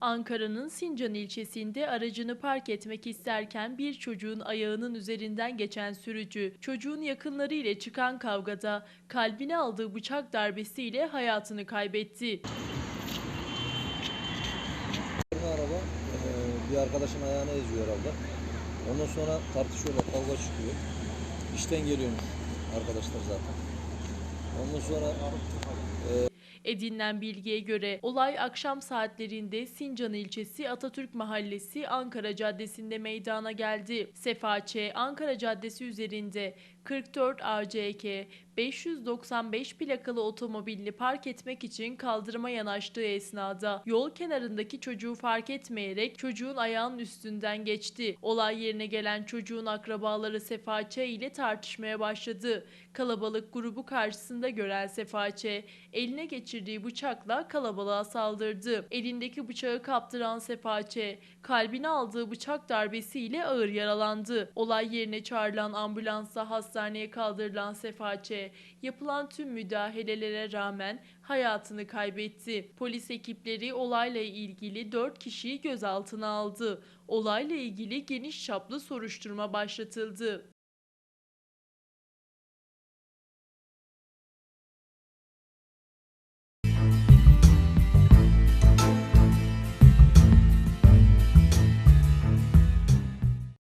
Ankara'nın Sincan ilçesinde aracını park etmek isterken bir çocuğun ayağının üzerinden geçen sürücü, çocuğun yakınları ile çıkan kavgada kalbine aldığı bıçak darbesiyle hayatını kaybetti. Araba bir arkadaşın ayağını eziyor herhalde. Ondan sonra tartışıyorlar, kavga çıkıyor. İşten geliyormuş arkadaşlar zaten. Ondan sonra Edinilen bilgiye göre olay akşam saatlerinde Sincan ilçesi Atatürk Mahallesi Ankara Caddesi'nde meydana geldi. Sefa Ç. Ankara Caddesi üzerinde 44 ACK 595 plakalı otomobilini park etmek için kaldırıma yanaştığı esnada yol kenarındaki çocuğu fark etmeyerek çocuğun ayağının üstünden geçti. Olay yerine gelen çocuğun akrabaları Sefa ile tartışmaya başladı. Kalabalık grubu karşısında gören Sefa Ç. eline geçirdiği bıçakla kalabalığa saldırdı. Elindeki bıçağı kaptıran Sefa Ç. kalbine aldığı bıçak darbesiyle ağır yaralandı. Olay yerine çağrılan ambulansla hastaneye kaldırılan Sefa Ç. yapılan tüm müdahalelere rağmen hayatını kaybetti. Polis ekipleri olayla ilgili 4 kişiyi gözaltına aldı. Olayla ilgili geniş çaplı soruşturma başlatıldı.